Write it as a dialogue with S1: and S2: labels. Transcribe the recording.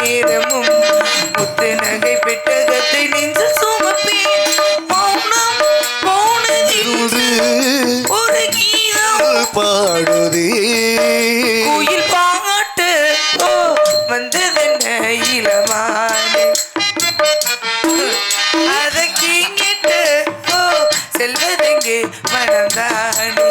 S1: நேரமும் முத்து நகை பெட்டகத்தை நெஞ்சு சுமப்பேன். மௌனம் போனது ஒரு கீதம்
S2: பாடுதே.
S1: கோயில் பாட்டு வந்ததென்ன இளமான. அதை கீங்கிட்டு செல்வதெங்கே மனம்தானே.